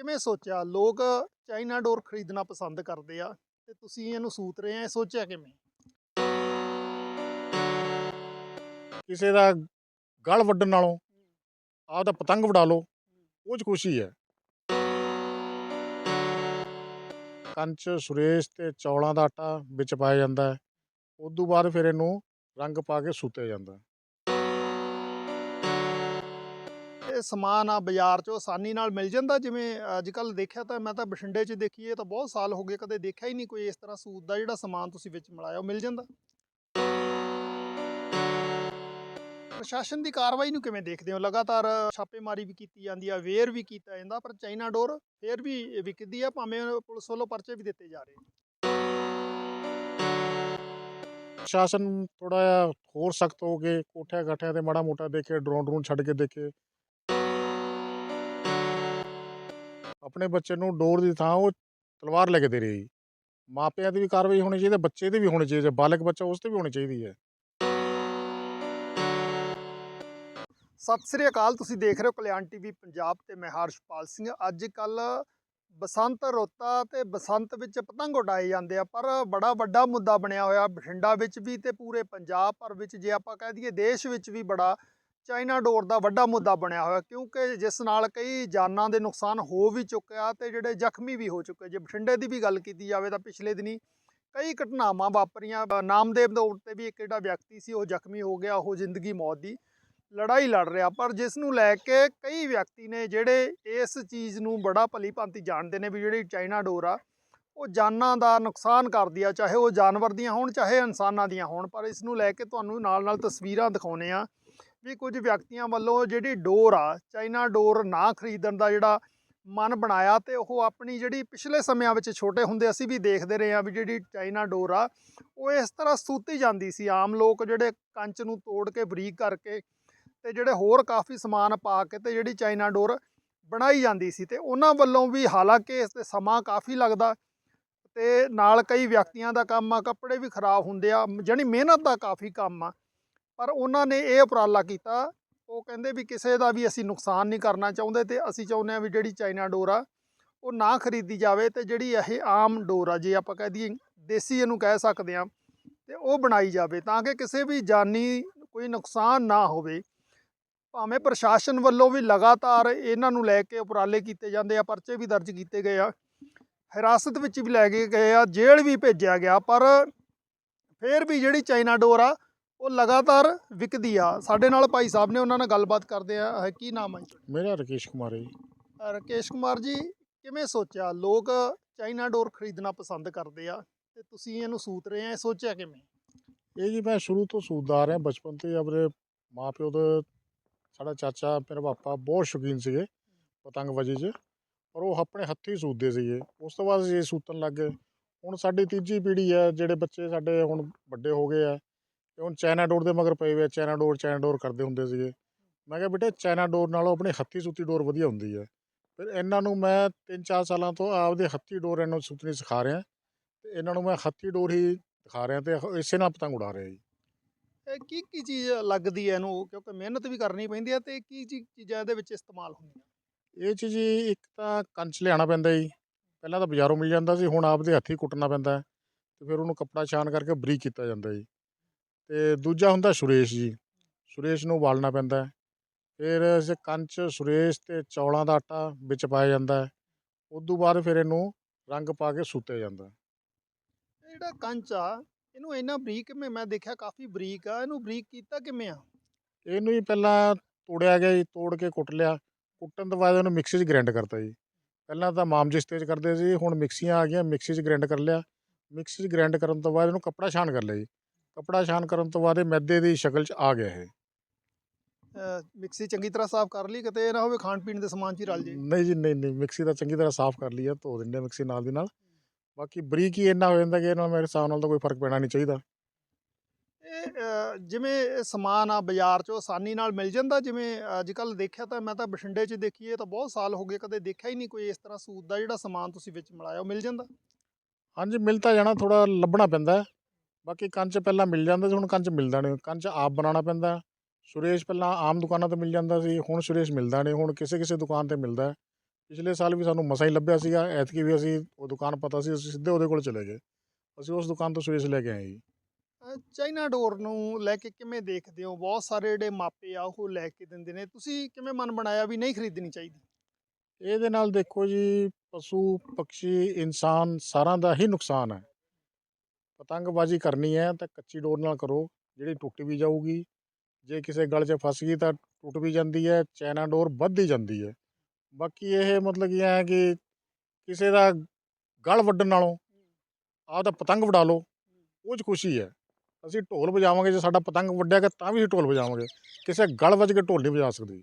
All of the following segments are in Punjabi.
ਕਿਵੇਂ ਸੋਚਿਆ? ਲੋਕ ਚਾਈਨਾ ਡੋਰ ਖਰੀਦਣਾ ਪਸੰਦ ਕਰਦੇ ਆ ਤੇ ਤੁਸੀਂ ਇਹਨੂੰ ਸੂਤ ਰਹੇ ਆ ਇਹ ਸੋਚਿਆ ਕਿਵੇਂ? ਕਿਸੇ ਦਾ ਗਲ ਵੱਢਣ ਨਾਲੋਂ ਆਪਦਾ ਪਤੰਗ ਵਡਾ ਲਓ ਉਹ ਚ ਖੁਸ਼ੀ ਹੈ। ਕੰਚ ਸੁਰੇਸ਼ ਤੇ ਚੌਲਾਂ ਦਾ ਆਟਾ ਵਿੱਚ ਪਾਇਆ ਜਾਂਦਾ ਹੈ। ਉਸ ਤੋਂ ਬਾਅਦ ਫਿਰ ਇਹਨੂੰ ਰੰਗ ਪਾ ਕੇ ਸੁੱਤਿਆ ਜਾਂਦਾ ਹੈ। ਇਹ ਸਮਾਨ ਆ ਬਾਜ਼ਾਰ 'ਚੋਂ ਆਸਾਨੀ ਨਾਲ ਮਿਲ ਜਾਂਦਾ। ਜਿਵੇਂ ਅੱਜ ਕੱਲ ਦੇਖਿਆ ਤਾਂ ਮੈਂ ਤਾਂ ਬਠਿੰਡੇ 'ਚ ਦੇਖੀ ਤਾਂ ਬਹੁਤ ਸਾਲ ਹੋ ਗਏ, ਕਦੇ ਦੇਖਿਆ ਹੀ ਨਹੀਂ ਕੋਈ ਇਸ ਤਰ੍ਹਾਂ ਸੂਤ ਦਾ ਜਿਹੜਾ ਸਮਾਨ ਤੁਸੀਂ ਵਿੱਚ ਮਿਲਾਇਆ, ਉਹ ਮਿਲ ਜਾਂਦਾ। ਪ੍ਰਸ਼ਾਸਨ ਦੀ ਕਾਰਵਾਈ ਨੂੰ ਕਿਵੇਂ ਦੇਖਦੇ ਹੋ? ਲਗਾਤਾਰ ਛਾਪੇਮਾਰੀ ਵੀ ਕੀਤੀ ਜਾਂਦੀ ਆ, ਵੇਅਰ ਵੀ ਕੀਤਾ ਜਾਂਦਾ, ਪਰ ਚਾਈਨਾ ਡੋਰ ਫੇਰ ਵੀ ਵਿਕਦੀ ਆ, ਭਾਵੇਂ ਪੁਲਿਸ ਵੱਲੋਂ ਪਰਚੇ ਵੀ ਦਿੱਤੇ ਜਾ ਰਹੇ ਪ੍ਰਸ਼ਾਸਨ ਥੋੜਾ ਜਿਹਾ ਹੋਰ ਸਖਤ ਹੋ ਕੇ ਕੋਠਿਆਂ ਕਾਠਿਆਂ ਤੇ ਮਾੜਾ ਮੋਟਾ ਦੇਖੇ ਡਰੋਨ ਡਰੂਨ ਛੱਡ ਕੇ ਦੇਖੇ। ਆਪਣੇ ਬੱਚੇ ਨੂੰ ਡੋਰ ਦੀ ਥਾਂ ਉਹ ਤਲਵਾਰ ਲੈ ਕੇ ਦੇ ਰਹੀ ਮਾਪਿਆਂ ਦੀ ਵੀ ਕਾਰਵਾਈ ਹੋਣੀ ਚਾਹੀਦੀ ਬੱਚੇ ਦੀ ਵੀ ਹੋਣੀ ਚਾਹੀਦੀ ਬਾਲਕ ਬੱਚਾ ਉਸ ਤੇ ਵੀ ਹੋਣੀ ਚਾਹੀਦੀ ਹੈ। ਸਤਿ ਸ੍ਰੀ ਅਕਾਲ, ਤੁਸੀਂ ਦੇਖ ਰਹੇ ਹੋ ਕਲਿਆਣ ਟੀਵੀ ਪੰਜਾਬ ਤੇ ਮੈਂ ਹਰਸ਼ਪਾਲ ਸਿੰਘ। ਅੱਜ ਕੱਲ ਬਸੰਤ ਰੋਤਾ ਤੇ ਬਸੰਤ ਵਿੱਚ ਪਤੰਗ ਉਡਾਏ ਜਾਂਦੇ ਆ, ਪਰ ਬੜਾ ਵੱਡਾ ਮੁੱਦਾ ਬਣਿਆ ਹੋਇਆ ਬਠਿੰਡਾ ਵਿੱਚ ਵੀ ਤੇ ਪੂਰੇ ਪੰਜਾਬ ਭਰ ਵਿੱਚ ਜੇ ਆਪਾਂ ਕਹਿ ਦਈਏ, ਦੇਸ਼ ਵਿੱਚ ਵੀ ਬੜਾ ਚਾਈਨਾ ਡੋਰ ਦਾ ਵੱਡਾ ਮੁੱਦਾ ਬਣਿਆ ਹੋਇਆ, ਕਿਉਂਕਿ ਜਿਸ ਨਾਲ ਕਈ ਜਾਨਾਂ ਦੇ ਨੁਕਸਾਨ ਹੋ ਵੀ ਚੁੱਕਿਆ ਤੇ ਜਿਹੜੇ ਜ਼ਖਮੀ ਵੀ ਹੋ ਚੁੱਕੇ ਜੇ ਬਠਿੰਡੇ ਦੀ ਵੀ ਗੱਲ ਕੀਤੀ ਜਾਵੇ ਤਾਂ ਪਿਛਲੇ ਦਿਨੀ ਕਈ ਘਟਨਾਵਾਂ ਵਾਪਰੀਆਂ ਨਾਮਦੇਵ ਦੇ ਉੱਤੇ ਵੀ ਇੱਕ ਜਿਹੜਾ ਵਿਅਕਤੀ ਸੀ ਉਹ ਜ਼ਖਮੀ ਹੋ ਗਿਆ, ਉਹ ਜ਼ਿੰਦਗੀ ਮੌਤ ਦੀ ਲੜਾਈ ਲੜ ਰਿਹਾ, ਪਰ ਜਿਸ ਨੂੰ ਲੈ ਕੇ ਕਈ ਵਿਅਕਤੀ ਨੇ ਜਿਹੜੇ ਇਸ ਚੀਜ਼ ਨੂੰ ਬੜਾ ਭਲੀ ਭਾਂਤੀ ਜਾਣਦੇ ਨੇ ਵੀ ਜਿਹੜੀ ਚਾਈਨਾ ਡੋਰ ਆ, ਉਹ ਜਾਨਾਂ ਦਾ ਨੁਕਸਾਨ ਕਰਦੀ ਆ, ਚਾਹੇ ਉਹ ਜਾਨਵਰ ਦੀਆਂ ਹੋਣ, ਚਾਹੇ ਇਨਸਾਨਾਂ ਦੀਆਂ ਹੋਣ, ਪਰ ਇਸ ਨੂੰ ਲੈ ਕੇ ਤੁਹਾਨੂੰ ਨਾਲ ਨਾਲ ਤਸਵੀਰਾਂ ਦਿਖਾਉਨੇ ਆ ਵੀ ਕੁਝ ਵਿਅਕਤੀਆਂ ਵੱਲੋਂ ਜਿਹੜੀ ਡੋਰ ਆ ਚਾਈਨਾ ਡੋਰ ਨਾ ਖਰੀਦਣ ਦਾ ਜਿਹੜਾ ਮਨ ਬਣਾਇਆ ਤੇ ਉਹ ਆਪਣੀ ਜਿਹੜੀ ਪਿਛਲੇ ਸਮਿਆਂ ਵਿੱਚ ਛੋਟੇ ਹੁੰਦੇ ਅਸੀਂ ਵੀ ਦੇਖਦੇ ਰਹੇ ਆ ਵੀ ਜਿਹੜੀ ਚਾਈਨਾ ਡੋਰ ਆ, ਉਹ ਇਸ ਤਰ੍ਹਾਂ ਸੂਤੀ ਜਾਂਦੀ ਸੀ। ਆਮ ਲੋਕ ਜਿਹੜੇ ਕੰਚ ਨੂੰ ਤੋੜ ਕੇ, ਬਰੀਕ ਕਰਕੇ ਤੇ ਜਿਹੜੇ ਹੋਰ ਕਾਫੀ ਸਮਾਨ ਪਾ ਕੇ ਤੇ ਜਿਹੜੀ ਚਾਈਨਾ ਡੋਰ ਬਣਾਈ ਜਾਂਦੀ ਸੀ ਤੇ ਉਹਨਾਂ ਵੱਲੋਂ ਵੀ ਹਾਲਾਂਕਿ ਇਸ ਤੇ ਸਮਾਂ ਕਾਫੀ ਲੱਗਦਾ ਤੇ ਨਾਲ ਕਈ ਵਿਅਕਤੀਆਂ ਦਾ ਕੰਮ ਆ, ਕੱਪੜੇ ਵੀ ਖਰਾਬ ਹੁੰਦੇ ਆ ਜਾਣੀ ਮਿਹਨਤ ਦਾ ਕਾਫੀ ਕੰਮ ਆ। ਪਰ ਉਹਨਾਂ ਨੇ ਇਹ ਉਪਰਾਲਾ ਕੀਤਾ, ਉਹ ਕਹਿੰਦੇ ਵੀ ਕਿਸੇ ਦਾ ਵੀ ਅਸੀਂ ਨੁਕਸਾਨ ਨਹੀਂ ਕਰਨਾ ਚਾਹੁੰਦੇ ਤੇ ਅਸੀਂ ਚਾਹੁੰਦੇ ਆ ਵੀ ਜਿਹੜੀ ਚਾਈਨਾ ਡੋਰ ਆ, ਉਹ ਨਾ ਖਰੀਦੀ ਜਾਵੇ ਤੇ ਜਿਹੜੀ ਇਹ ਆਮ ਡੋਰ ਆ, ਜੇ ਆਪਾਂ ਕਹਿ ਦਈਏ ਦੇਸੀ ਇਹਨੂੰ ਕਹਿ ਸਕਦੇ ਆ ਤੇ ਉਹ ਬਣਾਈ ਜਾਵੇ ਤਾਂ ਕਿ ਕਿਸੇ ਵੀ ਜਾਨੀ ਕੋਈ ਨੁਕਸਾਨ ਨਾ ਹੋਵੇ। ਭਾਵੇਂ ਪ੍ਰਸ਼ਾਸਨ ਵੱਲੋਂ ਵੀ ਲਗਾਤਾਰ ਇਹਨਾਂ ਨੂੰ ਲੈ ਕੇ ਉਪਰਾਲੇ ਕੀਤੇ ਜਾਂਦੇ ਆ, ਪਰਚੇ ਵੀ ਦਰਜ ਕੀਤੇ ਗਏ ਆ, ਹਿਰਾਸਤ ਵਿੱਚ ਵੀ ਲੈ ਕੇ ਗਏ ਆ, ਜੇਲ੍ਹ ਵੀ ਭੇਜਿਆ ਗਿਆ, ਪਰ ਫਿਰ ਵੀ ਜਿਹੜੀ ਚਾਈਨਾ ਡੋਰ ਆ ਉਹ ਲਗਾਤਾਰ ਵਿਕਦੀ ਆ। ਸਾਡੇ ਨਾਲ ਭਾਈ ਸਾਹਿਬ ਨੇ ਉਹਨਾਂ ਨਾਲ ਗੱਲਬਾਤ ਕਰਦੇ ਆ। ਅਹ ਕੀ ਨਾਮ ਹੈ ਜੀ? ਮੇਰਾ ਰਕੇਸ਼ ਕੁਮਾਰ ਹੈ ਜੀ। ਅਹ ਰਕੇਸ਼ ਕੁਮਾਰ ਜੀ ਕਿਵੇਂ ਸੋਚਿਆ? ਲੋਕ ਚਾਈਨਾ ਡੋਰ ਖਰੀਦਣਾ ਪਸੰਦ ਕਰਦੇ ਆ ਤੇ ਤੁਸੀਂ ਇਹਨੂੰ ਸੂਤ ਰਹੇ ਆ ਇਹ ਸੋਚਿਆ ਕਿਵੇਂ? ਇਹ ਜੀ ਮੈਂ ਸ਼ੁਰੂ ਤੋਂ ਸੂਤਦਾਰ ਹਾਂ। ਬਚਪਨ ਤੋਂ ਹੀ ਆਪਣੇ ਮਾਪਿਓ ਦਾ ਸਾਡਾ ਚਾਚਾ ਮੇਰਾ ਪਾਪਾ ਬਹੁਤ ਸ਼ੌਕੀਨ ਸੀਗੇ ਪਤੰਗਬਾਜ਼ੀ 'ਚ। ਪਰ ਉਹ ਆਪਣੇ ਹੱਥੀਂ ਸੂਤਦੇ ਸੀਗੇ। ਉਸ ਤੋਂ ਬਾਅਦ ਇਹ ਸੂਤਣ ਲੱਗ ਗਏ। ਹੁਣ ਸਾਡੀ ਤੀਜੀ ਪੀੜ੍ਹੀ ਹੈ ਜਿਹੜੇ ਬੱਚੇ ਸਾਡੇ ਹੁਣ ਵੱਡੇ ਹੋ ਗਏ ਆ ਤੇ ਹੁਣ ਚਾਈਨਾ ਡੋਰ ਦੇ ਮਗਰ ਪਏ ਹੋਏ ਆ ਚਾਈਨਾ ਡੋਰ ਚਾਈਨਾ ਡੋਰ ਕਰਦੇ ਹੁੰਦੇ ਸੀਗੇ। ਮੈਂ ਕਿਹਾ ਬੇਟੇ ਚਾਈਨਾ ਡੋਰ ਨਾਲੋਂ ਆਪਣੀ ਹੱਥੀਂ ਸੂਤੀ ਡੋਰ ਵਧੀਆ ਹੁੰਦੀ ਹੈ ਫਿਰ ਇਹਨਾਂ ਨੂੰ ਮੈਂ 3-4 ਸਾਲਾਂ ਤੋਂ ਆਪਦੇ ਹੱਥੀ ਡੋਰ ਇਹਨਾਂ ਨੂੰ ਸੁੱਤਣੀ ਸਿਖਾ ਰਿਹਾ ਤੇ ਇਹਨਾਂ ਨੂੰ ਮੈਂ ਹੱਥੀ ਡੋਰ ਹੀ ਦਿਖਾ ਰਿਹਾ ਤੇ ਇਸੇ ਨਾਲ ਪਤੰਗ ਉਡਾ ਰਿਹਾ ਜੀ। ਇਹ ਕੀ ਕੀ ਚੀਜ਼ ਲੱਗਦੀ ਹੈ ਇਹਨੂੰ? ਕਿਉਂਕਿ ਮਿਹਨਤ ਵੀ ਕਰਨੀ ਪੈਂਦੀ ਹੈ ਤੇ ਕੀ ਚੀਜ਼ਾਂ ਇਹਦੇ ਵਿੱਚ ਇਸਤੇਮਾਲ ਹੁੰਦੀਆਂ? ਇਹ 'ਚ ਜੀ ਇੱਕ ਤਾਂ ਕੰਚ ਲਿਆਉਣਾ ਪੈਂਦਾ ਜੀ। ਪਹਿਲਾਂ ਤਾਂ ਬਾਜ਼ਾਰੋਂ ਮਿਲ ਜਾਂਦਾ ਸੀ ਹੁਣ ਆਪਦੇ ਹੱਥੀਂ ਕੁੱਟਣਾ ਪੈਂਦਾ। ਤੇ ਫਿਰ ਉਹਨੂੰ ਕੱਪੜਾ ਛਾਨ ਕਰਕੇ ਬਰੀਕ ਕੀਤਾ ਜਾਂਦਾ ਜੀ। ਤੇ ਦੂਜਾ ਹੁੰਦਾ ਸੁਰੇਸ਼ ਜੀ। ਸੁਰੇਸ਼ ਨੂੰ ਉਬਾਲਣਾ ਪੈਂਦਾ ਹੈ। ਫਿਰ ਇਸ ਕੰਚ ਸੁਰੇਸ਼ ਤੇ ਚੌਲਾਂ ਦਾ ਆਟਾ ਵਿੱਚ ਪਾਇਆ ਜਾਂਦਾ ਹੈ। ਤੋਂ ਬਾਅਦ ਫਿਰ ਇਹਨੂੰ ਰੰਗ ਪਾ ਕੇ ਸੁੱਤਿਆ ਜਾਂਦਾ ਹੈ। ਇਹ ਜਿਹੜਾ ਕੰਚ ਆ ਇਹਨੂੰ ਇੰਨਾ ਬਰੀਕ ਕਿਵੇਂ? ਮੈਂ ਦੇਖਿਆ ਕਾਫੀ ਬਰੀਕ ਆ। ਇਹਨੂੰ ਬਰੀਕ ਕੀਤਾ ਕਿਵੇਂ ਆ? ਇਹਨੂੰ ਹੀ ਪਹਿਲਾਂ ਤੋੜਿਆ ਗਿਆ ਜੀ ਤੋੜ ਕੇ ਕੁੱਟ ਲਿਆ। ਕੁੱਟਣ ਤੋਂ ਬਾਅਦ ਇਹਨੂੰ ਮਿਕਸੀ 'ਚ ਗ੍ਰਾਈਂਡ ਕਰਤਾ ਜੀ। ਪਹਿਲਾਂ ਤਾਂ ਮਾਮਜਿਸ ਤੇਜ਼ ਕਰਦੇ ਸੀ ਹੁਣ ਮਿਕਸੀਆਂ ਆ ਗਈਆਂ ਮਿਕਸੀ 'ਚ ਗ੍ਰਾਈਂਡ ਕਰ ਲਿਆ। ਮਿਕਸੀ 'ਚ ਗ੍ਰਾਈਂਡ ਕਰਨ ਤੋਂ ਬਾਅਦ ਇਹਨੂੰ ਕੱਪੜਾ ਛਾਨ ਕਰ ਲਿਆ ਜੀ। ਕੱਪੜਾ ਛਾਨ ਕਰਨ ਤੋਂ ਬਾਅਦ ਇਹ ਮੈਦੇ ਦੀ ਸ਼ਕਲ 'ਚ ਆ ਗਿਆ ਅਹ ਮਿਕਸੀ ਚੰਗੀ ਤਰ੍ਹਾਂ ਸਾਫ਼ ਕਰ ਲਈ ਕਿਤੇ ਇਹ ਨਾ ਹੋਵੇ ਖਾਣ ਪੀਣ ਦੇ ਸਮਾਨ 'ਚ ਹੀ ਰਲ ਜੇ। ਨਹੀਂ ਜੀ ਨਹੀਂ ਨਹੀਂ ਮਿਕਸੀ ਦਾ ਚੰਗੀ ਤਰ੍ਹਾਂ ਸਾਫ਼ ਕਰ ਲਿਆ ਧੋ ਦਿੰਦੇ ਹਾਂ ਮਿਕਸੀ ਨਾਲ ਦੀ ਨਾਲ। ਬਾਕੀ ਬਰੀਕ ਹੀ ਇੰਨਾ ਹੋ ਜਾਂਦਾ ਕਿ ਇਹਨਾਂ ਮੇਰੇ ਹਿਸਾਬ ਨਾਲ ਤਾਂ ਕੋਈ ਫ਼ਰਕ ਪੈਣਾ ਨਹੀਂ ਚਾਹੀਦਾ। ਜਿਵੇਂ ਇਹ ਸਮਾਨ ਆ ਬਾਜ਼ਾਰ 'ਚੋਂ ਆਸਾਨੀ ਨਾਲ ਮਿਲ ਜਾਂਦਾ ਜਿਵੇਂ ਅੱਜ ਕੱਲ ਦੇਖਿਆ ਤਾਂ ਮੈਂ ਤਾਂ ਬਠਿੰਡੇ 'ਚ ਦੇਖੀ ਇਹ ਤਾਂ ਬਹੁਤ ਸਾਲ ਹੋ ਗਏ ਕਦੇ ਦੇਖਿਆ ਹੀ ਨਹੀਂ ਕੋਈ ਇਸ ਤਰ੍ਹਾਂ ਸੂਤ ਦਾ ਜਿਹੜਾ ਸਮਾਨ ਤੁਸੀਂ ਵਿੱਚ ਮਿਲਾਇਆ ਉਹ ਮਿਲ ਜਾਂਦਾ। ਹਾਂਜੀ ਮਿਲ ਤਾਂ ਜਾਣਾ ਥੋੜਾ ਲੱਭਣਾ ਪੈਂਦਾ। ਹੈ। ਬਾਕੀ ਕੰਚ ਪਹਿਲਾਂ ਮਿਲ ਜਾਂਦਾ ਸੀ ਹੁਣ ਕੰਚ ਮਿਲਦਾ ਨਹੀਂ। ਕੰਚ ਆਪ ਬਣਾਉਣਾ ਪੈਂਦਾ। ਸੁਰੇਸ਼ ਪਹਿਲਾਂ ਆਮ ਦੁਕਾਨਾਂ ਤੇ ਮਿਲ ਜਾਂਦਾ ਸੀ ਹੁਣ ਸੁਰੇਸ਼ ਮਿਲਦਾ ਨਹੀਂ ਹੁਣ ਕਿਸੇ ਕਿਸੇ ਦੁਕਾਨ ਤੇ ਮਿਲਦਾ। ਪਿਛਲੇ ਸਾਲ ਵੀ ਸਾਨੂੰ ਮਸਾਂ ਹੀ ਲੱਭਿਆ ਸੀਗਾ ਐਤਕੀ ਵੀ ਅਸੀਂ ਉਹ ਦੁਕਾਨ ਪਤਾ ਸੀ ਅਸੀਂ ਸਿੱਧੇ ਉਹਦੇ ਕੋਲ ਚਲੇ ਗਏ। ਅਸੀਂ ਉਸ ਦੁਕਾਨ ਤੋਂ ਸਵੇਸ ਲੈ ਕੇ ਆਏ ਜੀ। ਚਾਈਨਾ ਡੋਰ ਨੂੰ ਲੈ ਕੇ ਕਿਵੇਂ ਦੇਖਦੇ ਹੋ? ਬਹੁਤ ਸਾਰੇ ਜਿਹੜੇ ਮਾਪੇ ਆ ਉਹ ਲੈ ਕੇ ਦਿੰਦੇ ਨੇ। ਤੁਸੀਂ ਕਿਵੇਂ ਮਨ ਬਣਾਇਆ ਵੀ ਨਹੀਂ ਖਰੀਦਣੀ ਚਾਹੀਦੀ? ਇਹਦੇ ਨਾਲ ਦੇਖੋ ਜੀ ਪਸ਼ੂ ਪੰਛੀ ਇਨਸਾਨ ਸਾਰਿਆਂ ਦਾ ਹੀ ਨੁਕਸਾਨ ਹੈ। ਪਤੰਗਬਾਜ਼ੀ ਕਰਨੀ ਹੈ ਤਾਂ ਕੱਚੀ ਡੋਰ ਨਾਲ ਕਰੋ, ਜਿਹੜੀ ਟੁੱਟ ਵੀ ਜਾਊਗੀ। ਜੇ ਕਿਸੇ ਗਲ 'ਚ ਫਸ ਗਈ ਤਾਂ ਟੁੱਟ ਵੀ ਜਾਂਦੀ ਹੈ, ਚੈਨਾ ਡੋਰ ਵੱਧਦੀ ਜਾਂਦੀ ਹੈ। ਬਾਕੀ ਇਹ ਮਤਲਬ ਕੀ ਹੈ ਕਿ ਕਿਸੇ ਦਾ ਗਲ ਵੱਢਣ ਨਾਲੋਂ ਆਪਦਾ ਪਤੰਗ ਵਡਾ ਲਓ, ਉਹ 'ਚ ਖੁਸ਼ੀ ਹੈ। ਅਸੀਂ ਢੋਲ ਵਜਾਵਾਂਗੇ, ਜੇ ਸਾਡਾ ਪਤੰਗ ਵੱਢਿਆ ਗਿਆ ਤਾਂ ਵੀ ਅਸੀਂ ਢੋਲ ਵਜਾਵਾਂਗੇ। ਕਿਸੇ ਗਲ ਵੱਜ ਕੇ ਢੋਲ ਨਹੀਂ ਵਜਾ ਸਕਦੀ।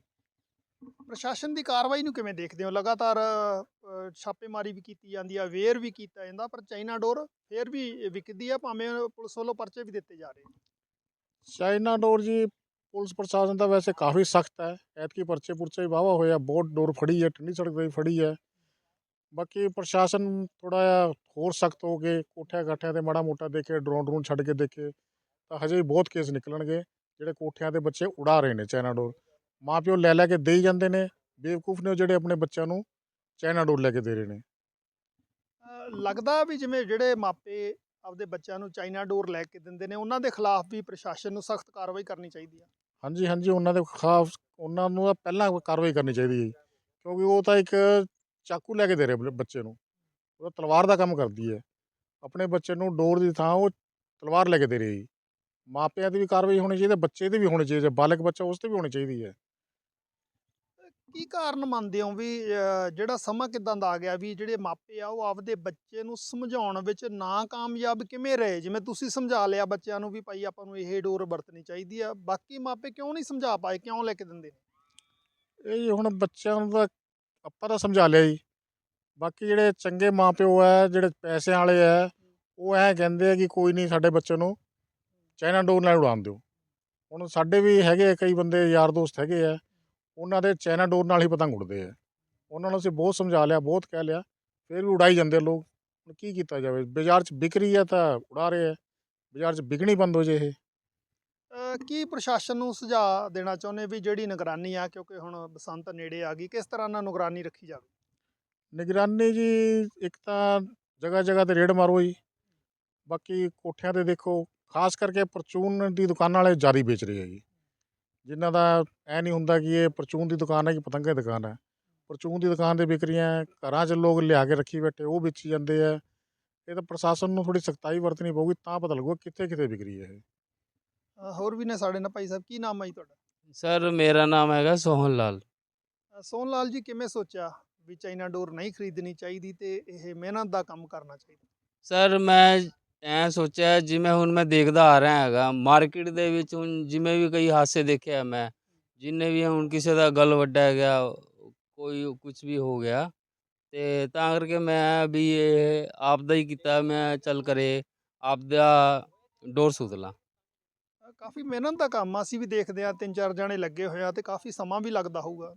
ਪ੍ਰਸ਼ਾਸਨ ਦੀ ਕਾਰਵਾਈ ਨੂੰ ਕਿਵੇਂ ਦੇਖਦੇ ਹੋ? ਲਗਾਤਾਰ ਅ, ਛਾਪੇਮਾਰੀ ਵੀ ਕੀਤੀ ਜਾਂਦੀ ਆ ਵੇਰ ਵੀ ਕੀਤਾ ਜਾਂਦਾ ਪਰ ਚਾਈਨਾ ਡੋਰ ਫੇਰ ਵੀ ਵਿਕਦੀ ਆ ਭਾਵੇਂ ਪੁਲਿਸ ਵੱਲੋਂ ਪਰਚੇ ਵੀ ਦਿੱਤੇ ਜਾ ਰਹੇ ਨੇ। ਚਾਈਨਾ ਡੋਰ ਜੀ ਪੁਲਿਸ ਪ੍ਰਸ਼ਾਸਨ ਤਾਂ ਵੈਸੇ ਕਾਫੀ ਸਖਤ ਹੈ। ਐਤਕੀ ਪਰਚੇ ਪੁਰਚੇ ਵੀ ਵਾਹਵਾ ਹੋਇਆ ਬਹੁਤ ਡੋਰ ਫੜੀ ਹੈ ਠੰਡੀ ਸੜਕ ਤੇ ਵੀ ਫੜੀ ਹੈ ਬਾਕੀ ਪ੍ਰਸ਼ਾਸਨ ਥੋੜਾ ਜਿਹਾ ਹੋਰ ਸਖਤ ਹੋ ਕੇ ਕੋਠਿਆਂ ਕਾਠਿਆਂ ਤੇ ਮਾੜਾ ਮੋਟਾ ਦੇਖੇ ਡਰੋਨ ਡਰੋਨ ਛੱਡ ਕੇ ਦੇਖੇ ਤਾਂ ਹਜੇ ਵੀ ਬਹੁਤ ਕੇਸ ਨਿਕਲਣਗੇ ਜਿਹੜੇ ਕੋਠਿਆਂ ਦੇ ਬੱਚੇ ਉਡਾ ਰਹੇ ਨੇ ਚਾਈਨਾ ਡੋਰ। ਮਾਂ ਪਿਓ ਲੈ ਲੈ ਕੇ ਦੇਈ ਜਾਂਦੇ ਨੇ ਬੇਵਕੂਫ ਨੇ ਉਹ ਜਿਹੜੇ ਆਪਣੇ ਬੱਚਿਆਂ ਨੂੰ ਚਾਈਨਾ ਡੋਰ ਲੈ ਕੇ ਦੇ ਰਹੇ ਨੇ। ਲੱਗਦਾ ਵੀ ਜਿਵੇਂ ਜਿਹੜੇ ਮਾਪੇ ਆਪਦੇ ਬੱਚਿਆਂ ਨੂੰ ਚਾਈਨਾ ਡੋਰ ਲੈ ਕੇ ਦਿੰਦੇ ਨੇ ਉਹਨਾਂ ਦੇ ਖਿਲਾਫ ਵੀ ਪ੍ਰਸ਼ਾਸਨ ਨੂੰ ਸਖਤ ਕਾਰਵਾਈ ਕਰਨੀ ਚਾਹੀਦੀ ਆ। ਹਾਂਜੀ ਹਾਂਜੀ ਉਹਨਾਂ ਦੇ ਖਿਲਾਫ ਉਹਨਾਂ ਨੂੰ ਤਾਂ ਪਹਿਲਾਂ ਕਾਰਵਾਈ ਕਰਨੀ ਚਾਹੀਦੀ ਹੈ। ਕਿਉਂਕਿ ਉਹ ਤਾਂ ਇੱਕ ਚਾਕੂ ਲੈ ਕੇ ਦੇ ਰਹੇ ਬੱਚੇ ਨੂੰ। ਉਹ ਤਾਂ ਤਲਵਾਰ ਦਾ ਕੰਮ ਕਰਦੀ ਹੈ। ਆਪਣੇ ਬੱਚੇ ਨੂੰ ਡੋਰ ਦੀ ਥਾਂ ਉਹ ਤਲਵਾਰ ਲੈ ਕੇ ਦੇ ਰਹੀ ਹੈ। ਮਾਪਿਆਂ ਦੀ ਵੀ ਕਾਰਵਾਈ ਹੋਣੀ ਚਾਹੀਦੀ ਹੈ ਬੱਚੇ ਦੀ ਵੀ ਹੋਣੀ ਚਾਹੀਦੀ ਹੈ ਬਾਲਕ ਬੱਚਾ ਉਸ ਤੇ ਵੀ ਹੋਣੀ ਚਾਹੀਦੀ ਹੈ। ਕੀ ਕਾਰਨ ਮੰਨਦੇ ਹੋ ਵੀ ਜਿਹੜਾ ਸਮਾਂ ਕਿਦਾਂ ਦਾ ਆ ਗਿਆ ਵੀ ਜਿਹੜੇ ਮਾਪੇ ਆ ਉਹ ਆਪਦੇ ਬੱਚੇ ਨੂੰ ਸਮਝਾਉਣ ਵਿੱਚ ਨਾ ਕਾਮਯਾਬ ਕਿਵੇਂ ਰਹੇ? ਜਿਵੇਂ ਤੁਸੀਂ ਸਮਝਾ ਲਿਆ ਬੱਚਿਆਂ ਨੂੰ ਵੀ ਭਾਈ ਆਪਾਂ ਨੂੰ ਇਹ ਡੋਰ ਵਰਤਣੀ ਚਾਹੀਦੀ ਆ, ਬਾਕੀ ਮਾਪੇ ਕਿਉਂ ਨਹੀਂ ਸਮਝਾ ਪਾਏ? ਕਿਉਂ ਲੈ ਕੇ ਦਿੰਦੇ ਨੇ? ਇਹ ਜੀ ਹੁਣ ਬੱਚਿਆਂ ਨੂੰ ਤਾਂ ਆਪਾਂ ਤਾਂ ਸਮਝਾ ਲਿਆ ਜੀ। ਬਾਕੀ ਜਿਹੜੇ ਚੰਗੇ ਮਾਪਿਓ ਹੈ ਜਿਹੜੇ ਪੈਸਿਆਂ ਵਾਲੇ ਹੈ ਉਹ ਐ ਕਹਿੰਦੇ ਆ ਕਿ ਕੋਈ ਨਹੀਂ ਸਾਡੇ ਬੱਚੇ ਨੂੰ ਚਾਈਨਾ ਡੋਰ ਨਾਲ ਉਡਾਉਣ ਦਿਓ। ਹੁਣ ਸਾਡੇ ਵੀ ਹੈਗੇ ਆ ਕਈ ਬੰਦੇ, ਯਾਰ ਦੋਸਤ ਹੈਗੇ ਆ। ਉਹਨਾਂ ਦੇ ਚਾਈਨਾ ਡੋਰ ਨਾਲ ਹੀ ਪਤੰਗ ਉਡਦੇ ਆ। ਉਹਨਾਂ ਨੂੰ ਅਸੀਂ ਬਹੁਤ ਸਮਝਾ ਲਿਆ ਬਹੁਤ ਕਹਿ ਲਿਆ ਫਿਰ ਵੀ ਉਡਾਈ ਜਾਂਦੇ ਲੋਕ। ਹੁਣ ਕੀ ਕੀਤਾ ਜਾਵੇ? ਬਾਜ਼ਾਰ 'ਚ ਵਿਕ ਰਹੀ ਹੈ ਤਾਂ ਉਡਾ ਰਹੇ ਆ। ਬਾਜ਼ਾਰ 'ਚ ਵਿਕਣੀ ਬੰਦ ਹੋ ਜੇ ਇਹ। ਕੀ ਪ੍ਰਸ਼ਾਸਨ ਨੂੰ ਸੁਝਾਅ ਦੇਣਾ ਚਾਹੁੰਦੇ ਵੀ ਜਿਹੜੀ ਨਿਗਰਾਨੀ ਆ ਕਿਉਂਕਿ ਹੁਣ ਬਸੰਤ ਨੇੜੇ ਆ ਗਈ ਕਿਸ ਤਰ੍ਹਾਂ ਨਾਲ ਨਿਗਰਾਨੀ ਰੱਖੀ ਜਾਵੇ? ਨਿਗਰਾਨੀ ਜੀ ਇੱਕ ਤਾਂ ਜਗ੍ਹਾ ਜਗ੍ਹਾ ਤੇ ਰੇਡ ਮਾਰੋ ਜੀ। ਬਾਕੀ ਕੋਠਿਆਂ ਤੇ ਦੇਖੋ ਖਾਸ ਕਰਕੇ ਪਰਚੂਨ ਦੀ ਦੁਕਾਨ ਵਾਲੇ ਜਾਰੀ ਵੇਚ ਰਹੇ ਆ ਜੀ। ਜਿਨ੍ਹਾਂ ਦਾ ਐ ਨਹੀਂ ਹੁੰਦਾ ਕਿ ਇਹ ਪਰਚੂਨ ਦੀ ਦੁਕਾਨ ਹੈ ਕਿ ਪਤੰਗੇ ਦੀ ਦੁਕਾਨ ਹੈ। ਪਰਚੂਨ ਦੀ ਦੁਕਾਨ ਤੇ ਵਿਕ ਰਹੀਆਂ ਘਰਾਂ 'ਚ ਲੋਕ ਲਿਆ ਕੇ ਰੱਖੀ ਬੈਠੇ ਉਹ ਵੇਚੀ ਜਾਂਦੇ ਆ। ਇਹ ਤਾਂ ਪ੍ਰਸ਼ਾਸਨ ਨੂੰ ਥੋੜੀ ਸਖਤਾਈ ਵਰਤਣੀ ਪਊਗੀ ਤਾਂ ਪਤਾ ਲੱਗੂਗਾ ਕਿੱਥੇ ਕਿੱਥੇ ਵਿਕ ਰਹੀ ਹੈ ਇਹ। ਹੋਰ ਵੀ ਨੇ ਸਾਡੇ ਨਾਲ ਭਾਈ ਸਾਹਿਬ ਕੀ ਨਾਮ ਹੈ ਜੀ ਤੁਹਾਡਾ? ਸਰ ਮੇਰਾ ਨਾਮ ਹੈਗਾ ਸੋਹਨ ਲਾਲ। ਸੋਹਨ ਲਾਲ ਜੀ ਕਿਵੇਂ ਸੋਚਿਆ ਵੀ ਚਾਈਨਾ ਡੋਰ ਨਹੀਂ ਖਰੀਦਣੀ ਚਾਹੀਦੀ ਤੇ ਇਹ ਮਿਹਨਤ ਦਾ ਕੰਮ ਕਰਨਾ ਚਾਹੀਦਾ? ਸਰ ਮੈਂ ਐ ਸੋਚਿਆ ਜਿਵੇਂ ਹੁਣ ਮੈਂ ਦੇਖਦਾ ਆ ਰਿਹਾ ਹੈਗਾ ਮਾਰਕੀਟ ਦੇ ਵਿੱਚ ਹੁਣ ਜਿਵੇਂ ਵੀ ਕਈ ਹਾਦਸੇ ਦੇਖਿਆ ਮੈਂ ਜਿੰਨੇ ਵੀ ਹੁਣ ਕਿਸੇ ਦਾ ਗਲ ਵੱਡਾ ਗਿਆ ਕੋਈ ਕੁਝ ਵੀ ਹੋ ਗਿਆ ਤੇ ਤਾਂ ਕਰਕੇ ਮੈਂ ਵੀ ਇਹ ਆਪਦਾ ਹੀ ਕੀਤਾ ਮੈਂ ਚੱਲ ਕਰੇ ਆਪਦਾ ਡੋਰ ਸੁਧ ਲਾਂ। ਅ, ਕਾਫੀ ਮਿਹਨਤ ਦਾ ਕੰਮ ਆ ਅਸੀਂ ਵੀ ਦੇਖਦੇ ਆ ਤਿੰਨ ਚਾਰ ਜਣੇ ਲੱਗੇ ਹੋਇਆ ਤੇ ਕਾਫੀ ਸਮਾਂ ਵੀ ਲੱਗਦਾ ਹੋਊਗਾ।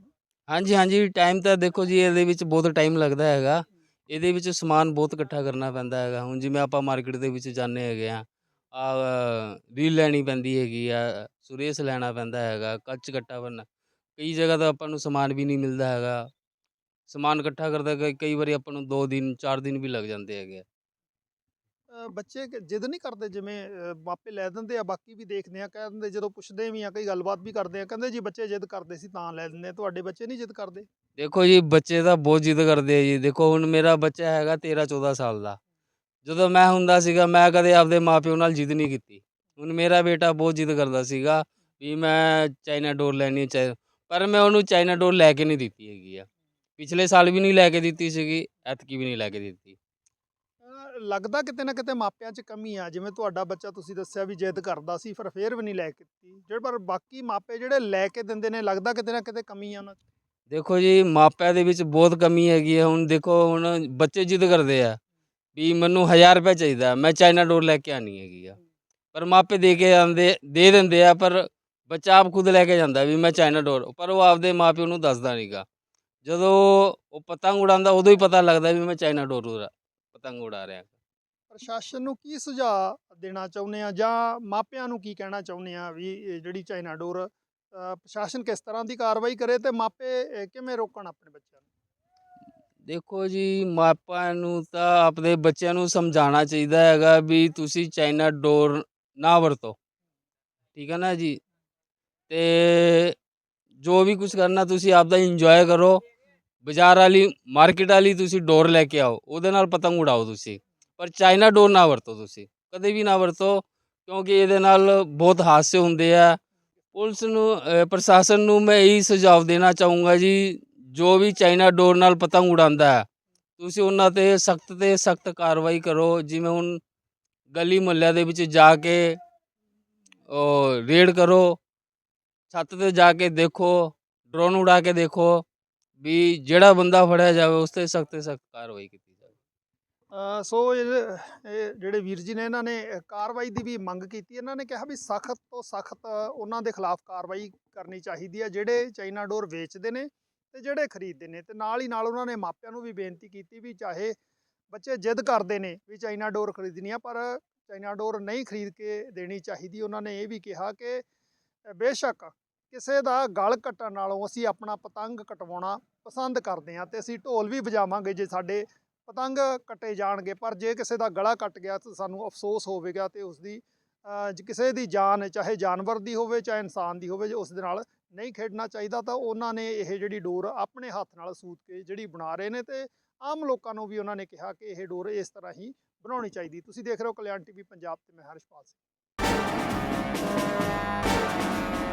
ਹਾਂਜੀ ਹਾਂਜੀ ਟਾਈਮ ਤਾਂ ਦੇਖੋ ਜੀ ਇਹਦੇ ਵਿੱਚ ਬਹੁਤ ਟਾਈਮ ਲੱਗਦਾ ਹੈਗਾ। ਇਹਦੇ ਵਿੱਚ ਸਮਾਨ ਬਹੁਤ ਇਕੱਠਾ ਕਰਨਾ ਪੈਂਦਾ ਹੈਗਾ। ਹੁਣ ਜਿਵੇਂ ਆਪਾਂ ਮਾਰਕੀਟ ਦੇ ਵਿੱਚ ਜਾਂਦੇ ਹੈਗੇ ਆ ਆ ਰੀਲ ਲੈਣੀ ਪੈਂਦੀ ਹੈਗੀ ਆ, ਸੁਰੇਸ ਲੈਣਾ ਪੈਂਦਾ ਹੈਗਾ, ਕੱਚ ਕੱਟਾ ਬਣਨਾ ਕਈ ਜਗ੍ਹਾ ਤਾਂ ਆਪਾਂ ਨੂੰ ਸਮਾਨ ਵੀ ਨਹੀਂ ਮਿਲਦਾ ਹੈਗਾ। ਸਮਾਨ ਇਕੱਠਾ ਕਰਦਾ ਕਈ- ਕਈ ਵਾਰੀ ਆਪਾਂ ਨੂੰ 2 ਦਿਨ 4 ਦਿਨ ਵੀ ਲੱਗ ਜਾਂਦੇ ਹੈਗੇ ਆ। ਬੱਚੇ ਜਿੱਦ ਨਹੀਂ ਕਰਦੇ ਜਿਵੇਂ ਮਾਪੇ ਲੈ ਦਿੰਦੇ ਆ, ਬਾਕੀ ਵੀ ਦੇਖਦੇ ਆ, ਕਹਿ ਦਿੰਦੇ ਜਦੋਂ ਪੁੱਛਦੇ ਵੀ ਆ, ਕਈ ਗੱਲਬਾਤ ਵੀ ਕਰਦੇ ਆ, ਕਹਿੰਦੇ ਜੀ ਬੱਚੇ ਜਿੱਦ ਕਰਦੇ ਸੀ ਤਾਂ ਲੈ ਦਿੰਦੇ ਤੁਹਾਡੇ ਬੱਚੇ ਨਹੀਂ ਜਿੱਦ ਕਰਦੇ? ਦੇਖੋ ਜੀ, ਬੱਚੇ ਤਾਂ ਬਹੁਤ ਜਿੱਦ ਕਰਦੇ ਆ ਜੀ, ਦੇਖੋ ਹੁਣ ਮੇਰਾ ਬੱਚਾ ਹੈਗਾ 13 14 ਸਾਲ ਦਾ। ਜਦੋਂ ਮੈਂ ਹੁੰਦਾ ਸੀਗਾ, ਮੈਂ ਕਦੇ ਆਪਦੇ ਮਾਪਿਓ ਨਾਲ ਜਿੱਦ ਨਹੀਂ ਕੀਤੀ। ਹੁਣ ਮੇਰਾ ਬੇਟਾ ਬਹੁਤ ਜਿੱਦ ਕਰਦਾ ਸੀਗਾ ਵੀ ਮੈਂ ਚਾਈਨਾ ਡੋਰ ਲੈਣੀ ਚਾਹੀਦਾ ਪਰ ਮੈਂ ਉਹਨੂੰ ਚਾਈਨਾ ਡੋਰ ਲੈ ਕੇ ਨਹੀਂ ਦਿੱਤੀ ਹੈਗੀ ਆ। ਪਿਛਲੇ ਸਾਲ ਵੀ ਨਹੀਂ ਲੈ ਕੇ ਦਿੱਤੀ ਸੀਗੀ, ਐਤਕੀ ਵੀ ਨਹੀਂ ਲੈ ਕੇ ਦਿੱਤੀ। ਲੱਗਦਾ ਕਿਤੇ ਨਾ ਕਿਤੇ ਮਾਪਿਆਂ 'ਚ ਕਮੀ ਆ, ਜਿਵੇਂ ਤੁਹਾਡਾ ਬੱਚਾ ਤੁਸੀਂ ਦੱਸਿਆ ਵੀ ਜਿੱਦ ਕਰਦਾ ਸੀ, ਪਰ ਫੇਰ ਵੀ ਨਹੀਂ ਲੈ ਕੇ ਦਿੱਤੀ। ਜਿਹੜੇ ਪਰ ਬਾਕੀ ਮਾਪੇ ਜਿਹੜੇ ਲੈ ਕੇ ਦਿੰਦੇ ਨੇ, ਲੱਗਦਾ ਕਿਤੇ ਨਾ ਕਿਤੇ ਕਮੀ ਆ ਉਹਨਾਂ 'ਚ? ਦੇਖੋ ਜੀ, ਮਾਪਿਆਂ ਦੇ ਵਿੱਚ ਬਹੁਤ ਕਮੀ ਹੈਗੀ ਹੈ। ਹੁਣ ਦੇਖੋ, ਹੁਣ ਬੱਚੇ ਜਿੱਦ ਕਰਦੇ ਆ ਵੀ ਮੈਨੂੰ 1000 ਰੁਪਏ ਚਾਹੀਦਾ, ਮੈਂ ਚਾਈਨਾ ਡੋਰ ਲੈ ਕੇ ਆਣੀ ਹੈਗੀ ਆ। ਪਰ ਮਾਪੇ ਦੇ ਕੇ ਆਂਦੇ ਦੇ ਦਿੰਦੇ ਆ, ਪਰ ਬੱਚਾ ਆਪ ਖੁਦ ਲੈ ਕੇ ਜਾਂਦਾ ਵੀ ਮੈਂ ਚਾਈਨਾ ਡੋਰ, ਪਰ ਉਹ ਆਪਦੇ ਮਾਪਿਓ ਨੂੰ ਦੱਸਦਾ ਨਹੀਂਗਾ ਜਦੋਂ ਉਹ ਪਤੰਗ ਉਡਾਉਂਦਾ, ਉਦੋਂ ਹੀ ਪਤਾ ਲੱਗਦਾ ਵੀ ਮੈਂ ਚਾਈਨਾ ਡੋਰ ਉਡਾ ਪਤੰਗ ਉਡਾ ਰਿਹਾ ਪ੍ਰਸ਼ਾਸਨ ਨੂੰ ਕੀ ਸੁਝਾਅ ਦੇਣਾ ਚਾਹੁੰਦੇ ਆ ਜਾਂ ਮਾਪਿਆਂ ਨੂੰ ਕੀ ਕਹਿਣਾ ਚਾਹੁੰਦੇ ਆ ਵੀ ਇਹ ਜਿਹੜੀ ਚਾਈਨਾ ਡੋਰ ਪ੍ਰਸ਼ਾਸਨ ਕਿਸ ਤਰ੍ਹਾਂ ਦੀ ਕਾਰਵਾਈ ਕਰੇ ਤੇ ਮਾਪੇ ਕਿਵੇਂ ਰੋਕਣ ਆਪਣੇ ਬੱਚਿਆਂ ਨੂੰ? ਦੇਖੋ ਜੀ ਮਾਪਿਆਂ ਨੂੰ ਤਾਂ ਆਪਣੇ ਬੱਚਿਆਂ ਨੂੰ ਸਮਝਾਉਣਾ ਚਾਹੀਦਾ ਹੈਗਾ ਵੀ ਤੁਸੀਂ ਚਾਈਨਾ ਡੋਰ ਨਾ ਵਰਤੋ। ਠੀਕ ਹੈ ਨਾ ਜੀ? ਤੇ ਜੋ ਵੀ ਕੁਝ ਕਰਨਾ ਤੁਸੀਂ ਆਪਦਾ ਇੰਜੋਏ ਕਰੋ। ਬਾਜ਼ਾਰ ਵਾਲੀ ਮਾਰਕੀਟ ਵਾਲੀ ਤੁਸੀਂ ਡੋਰ ਲੈ ਕੇ ਆਓ, ਉਹਦੇ ਨਾਲ ਪਤੰਗ ਉਡਾਓ ਤੁਸੀਂ। ਪਰ ਚਾਈਨਾ ਡੋਰ ਨਾ ਵਰਤੋ ਤੁਸੀਂ। ਕਦੇ ਵੀ ਨਾ ਵਰਤੋ, ਕਿਉਂਕਿ ਇਹਦੇ ਨਾਲ ਬਹੁਤ ਹਾਦਸੇ ਹੁੰਦੇ ਆ। ਪੁਲਿਸ ਨੂੰ ਪ੍ਰਸ਼ਾਸਨ ਨੂੰ ਮੈਂ ਇਹੀ ਸੁਝਾਅ ਦੇਣਾ ਚਾਹੂੰਗਾ ਜੀ, ਜੋ ਵੀ ਚਾਈਨਾ ਡੋਰ ਨਾਲ ਪਤੰਗ ਉਡਾਉਂਦਾ ਹੈ, ਤੁਸੀਂ ਉਹਨਾਂ ਤੇ ਸਖਤ ਤੇ ਸਖਤ ਕਾਰਵਾਈ ਕਰੋ। ਜਿਵੇਂ ਹੁਣ ਗਲੀ ਮੁਹੱਲਿਆਂ ਦੇ ਵਿੱਚ ਜਾ ਕੇ ਰੇਡ ਕਰੋ, ਛੱਤ ਤੇ ਜਾ ਕੇ ਦੇਖੋ ਡਰੋਨ ਉਡਾ ਕੇ ਦੇਖੋ। ਵੀ ਜਿਹੜਾ ਬੰਦਾ ਫੜਿਆ ਜਾਵੇ ਉਸ ਤੇ ਸਖਤ ਤੇ ਸਖਤ ਕਾਰਵਾਈ ਕੀਤੀ ਜਾਵੇ। ਅ, ਸੋ ਇਹ ਇਹ ਜਿਹੜੇ ਵੀਰ ਜੀ ਨੇ ਇਹਨਾਂ ਨੇ ਕਾਰਵਾਈ ਦੀ ਵੀ ਮੰਗ ਕੀਤੀ। ਇਹਨਾਂ ਨੇ ਕਿਹਾ ਵੀ ਸਖਤ ਤੋਂ ਸਖਤ ਉਹਨਾਂ ਦੇ ਖਿਲਾਫ ਕਾਰਵਾਈ ਕਰਨੀ ਚਾਹੀਦੀ ਹੈ ਜਿਹੜੇ ਚਾਈਨਾ ਡੋਰ ਵੇਚਦੇ ਨੇ ਤੇ ਜਿਹੜੇ ਖਰੀਦਦੇ ਨੇ ਤੇ ਨਾਲ ਹੀ ਨਾਲ ਉਹਨਾਂ ਨੇ ਮਾਪਿਆਂ ਨੂੰ ਵੀ ਬੇਨਤੀ ਕੀਤੀ ਵੀ ਚਾਹੇ ਬੱਚੇ ਜਿੱਦ ਕਰਦੇ ਨੇ ਵੀ ਚਾਈਨਾ ਡੋਰ ਖਰੀਦਣੀ ਆ ਪਰ ਚਾਈਨਾ ਡੋਰ ਨਹੀਂ ਖਰੀਦ ਕੇ ਦੇਣੀ ਚਾਹੀਦੀ। ਉਹਨਾਂ ਨੇ ਇਹ ਵੀ ਕਿਹਾ ਕਿ ਬੇਸ਼ੱਕ ਕਿਸੇ ਦਾ ਗਲ ਕੱਟਣ ਨਾਲੋਂ ਅਸੀਂ ਆਪਣਾ ਪਤੰਗ ਕਟਵਾਉਣਾ ਪਸੰਦ ਕਰਦੇ ਹਾਂ ਤੇ ਅਸੀਂ ਢੋਲ ਵੀ ਵਜਾਵਾਂਗੇ ਜੇ ਸਾਡੇ ਪਤੰਗ ਕੱਟੇ ਜਾਣਗੇ। ਪਰ ਜੇ ਕਿਸੇ ਦਾ ਗਲਾ ਕੱਟ ਗਿਆ ਤਾਂ ਸਾਨੂੰ ਅਫਸੋਸ ਹੋਵੇਗਾ ਤੇ ਉਸ ਦੀ ਕਿਸੇ ਦੀ ਜਾਨ, ਚਾਹੇ ਜਾਨਵਰ ਦੀ ਹੋਵੇ, ਚਾਹੇ ਇਨਸਾਨ ਦੀ ਹੋਵੇ, ਜੇ ਉਸ ਦੇ ਨਾਲ ਨਹੀਂ ਖੇਡਣਾ ਚਾਹੀਦਾ ਤਾਂ ਉਹਨਾਂ ਨੇ ਇਹ ਜਿਹੜੀ ਡੋਰ ਆਪਣੇ ਹੱਥ ਨਾਲ ਸੂਤ ਕੇ ਜਿਹੜੀ ਬਣਾ ਰਹੇ ਨੇ ਤੇ ਆਮ ਲੋਕਾਂ ਨੂੰ ਵੀ ਉਹਨਾਂ ਨੇ ਕਿਹਾ ਕਿ ਇਹ ਡੋਰ ਇਸ ਤਰ੍ਹਾਂ ਹੀ ਬਣਾਉਣੀ ਚਾਹੀਦੀ। ਤੁਸੀਂ ਦੇਖ ਰਹੇ ਹੋ ਕਲਿਆਣ ਟੀਵੀ ਪੰਜਾਬ ਤੇ ਮੈਂ ਹਰਸ਼ਪਾਲ ਸਿੰਘ।